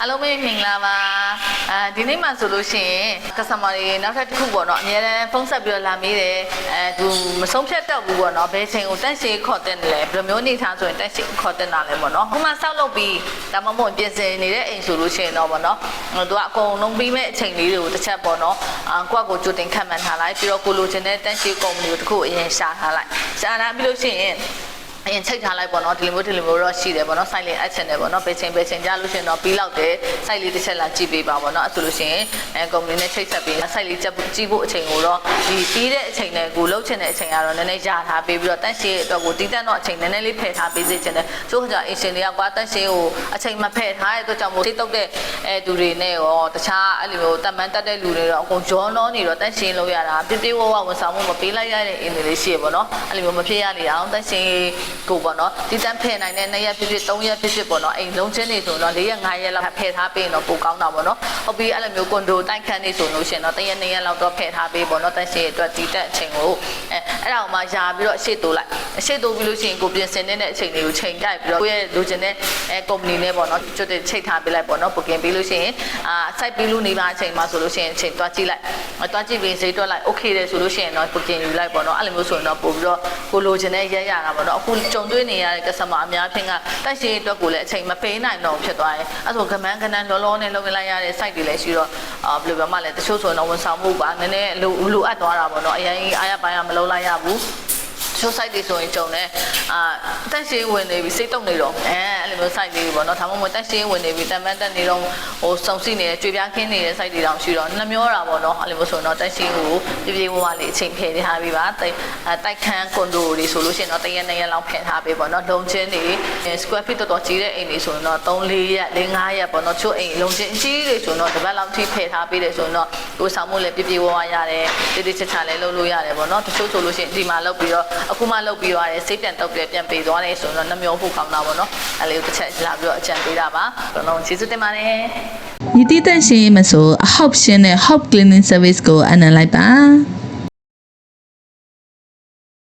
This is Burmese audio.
အားလုံးပဲမင်္ဂလာပါအဲဒီနေ့မှဆိုလို့ရှိရင် customer တွေနောက်ထပ်တစ်ခုပေါ့နော်အများတန်းဖုန်းဆက်ပြီးတော့လာမေးတယ်အဲသူမဆုံးဖြတ်တော့ဘူးပေါ့နော်ဘယ်ချိန်ကိုတက်ရှည်ခေါ်တဲ့လဲဘယ်လိုမျိုးနေထားဆိုရင်တက်ရှည်ခေါ်တဲ့တာလဲပေါ့နော်ခုမှစောက်လုပ်ပြီးဒါမှမဟုတ်ပြင်ဆင်နေတဲ့အိမ်ဆိုလို့ရှိရင်တော့ပေါ့နော်သူကအကုန်လုံးပြီးမဲ့အချိန်လေးတွေကိုတစ်ချက်ပေါ့နော်အာကိုယ့်ကိုကြိုတင်ခံမှန်းထားလိုက်ပြီးတော့ကိုလိုချင်တဲ့တက်ရှည်ကုမ္ပဏီကိုတစ်ခုအရင်ရှာထားလိုက်ရှာထားပြီးလို့ရှိရင် အရင်ချိန်ထားလိုက်ပေါ့နော်ဒီလိုမျိုးဒီလိုမျိုးတော့ရှိတယ်ပေါ့နော် site လေးအပ်ချင်တယ်ပေါ့နော်ဘယ်ချိန်ဘယ်ချိန်ကြာလို့ရှိရင်တော့ပြီးလောက်တယ် site လေးတစ်ချက်လာကြည့်ပေးပါပေါ့နော်အဲ့ဆိုလို့ရှိရင်အဲကုမ္ပဏီနဲ့ချိတ်ဆက်ပြီး site လေးကြည့်ကြည့်ဖို့အချိန်ကိုတော့ဒီပြီးတဲ့အချိန်နဲ့ကိုလှုပ်ချင်တဲ့အချိန်ကတော့နည်းနည်းရထားပေးပြီးတော့တန့်ရှင်းအတွက်ကိုတီးတန့်တော့အချိန်နည်းနည်းလေးဖယ်ထားပေးစေချင်တယ်ကျိုးခါကျအင်ရှင်တွေကကွာတန့်ရှင်းကိုအချိန်မဖယ်ထားတဲ့အတွက်ကြောင့်မို့တိတ်တုတ်တဲ့အဲသူတွေနဲ့ရောတခြားအဲ့လိုမျိုးတတ်မှန်တတ်တဲ့လူတွေတော့အကုန်ကြောနောနေတော့တန့်ရှင်းလို့ရတာပြပြဝဝဝန်ဆောင်မှုမပေးလိုက်ရတဲ့အင်တွေလေးရှိရပေါ့နော်အဲ့လိုမျိုးမဖြစ်ရလေအောင်တန့်ရှင်း ကိုပေါ့နော်ဒီတန်းဖယ်နိုင်တဲ့2ရက်ဖြစ်ဖြစ်3ရက်ဖြစ်ဖြစ်ပေါ့နော်အိမ်လုံးချင်းနေဆိုတော့4ရက်5ရက်လောက်ဖယ်ထားပေးရင်တော့ပိုကောင်းတာပေါ့နော်ဟုတ်ပြီအဲ့လိုမျိုးကွန်ဒိုတိုက်ခန်းနေဆိုလို့ရှိရင်တော့1ရက်2ရက်လောက်တော့ဖယ်ထားပေးပေါ့နော်တန့်ရှင်းအတွက်ဒီတက်အချိန်ကိုအဲအဲ့ဒါကိုမှယာပြီးတော့အရှိတိုးလိုက်အရှိတိုးပြီးလို့ရှိရင်ကိုပြင်ဆင်နေတဲ့အချိန်လေးကိုချိန်ကြိုက်ပြီးတော့ကိုယ့်ရဲ့လိုချင်တဲ့အဲကုမ္ပဏီနဲ့ပေါ့နော်ကျွတ်တဲ့ချိန်ထားပေးလိုက်ပေါ့နော် booking ပေးလို့ရှိရင်အာ site ပြီးလို့နေပါအချိန်မှာဆိုလို့ရှိရင်အချိန်တွားကြည့်လိုက်တွားကြည့်ပြီးဈေးတွက်လိုက် okay တယ်ဆိုလို့ရှိရင်တော့ booking ယူလိုက်ပေါ့နော်အဲ့လိုမျိုးဆိုရင်တော့ပို့ပြီးတော့ကိုလိုချင်တဲ့ရက်ရတာပေါ့နော်အခုကြုံတွေ့နေရတဲ့ customer အများဖြင့်ကတိုက်ရှိအတွက်ကိုလည်းအချိန်မပေးနိုင်တော့ဘူးဖြစ်သွားတယ်အဲ့ဆိုကမန်းကနန်းလောလောနဲ့လုပ်လိုက်ရတဲ့ site တွေလည်းရှိတော့အာဘယ်လိုပြောမှလဲတချို့ဆိုရင်တော့ဝန်ဆောင်မှုပါနည်းနည်းလိုလိုအပ်သွားတာပေါ့နော်အရင်အားရပိုင်းကမလုပ်လိုက်ရဘူး ချိုး site တွေဆိုရင်ကြုံတယ်အာတက်ရှင်းဝင်နေပြီစိတ်တုံနေတော့အဲအဲ့လိုမျိုး site လေးတွေပေါ့နော်ဒါမှမဟုတ်တက်ရှင်းဝင်နေပြီတန်ပန်းတက်နေတော့ဟိုစုံစီနေတဲ့ကြွေပြားခင်းနေတဲ့ site တွေတောင်ရှိတော့နှမျောတာပေါ့နော်အဲ့လိုမျိုးဆိုရင်တော့တက်ရှင်းကိုပြေပြေဝဝလေးအချိန်ဖယ်ထားပြီးပါတိုက်တိုက်ခန်းကွန်ဒိုတွေဆိုလို့ရှိရင်တော့တရက်နှစ်ရက်လောက်ဖယ်ထားပေးပေါ့နော်လုံချင်းတွေ square feet တော်တော်ကြီးတဲ့အိမ်တွေဆိုရင်တော့3 4ရက်4 5ရက်ပေါ့နော်ချို့အိမ်လုံချင်းအကြီးတွေဆိုရင်တော့တစ်ပတ်လောက်ထိဖယ်ထားပေးတယ်ဆိုရင်တော့ဟိုဆောင်မှုလည်းပြေပြေဝဝရတယ်တိတိကျကျလည်းလုပ်လို့ရတယ်ပေါ့နော်တချို့ဆိုလို့ရှိရင်ဒီမှာလုပ်ပြီးတော့အခုမှလုပ်ပြီးသွားတယ်စိတ်ပြန်တော့ပြန်ပေးသွားတယ်ဆိုရင်တော့နှမျောဖို့ကောင်းတာပေါ့နော်အဲ့လေးကိုတစ်ချက်လာပြီးတော့အကြံပေးတာပါဘလုံးကျေးဇူးတင်ပါတယ်မြည်တည်တန့်ရှင်းရေးမဆိုအဟောက်ရှင်းတဲ့ Hop Cleaning Service ကိုအနံလိုက်ပါ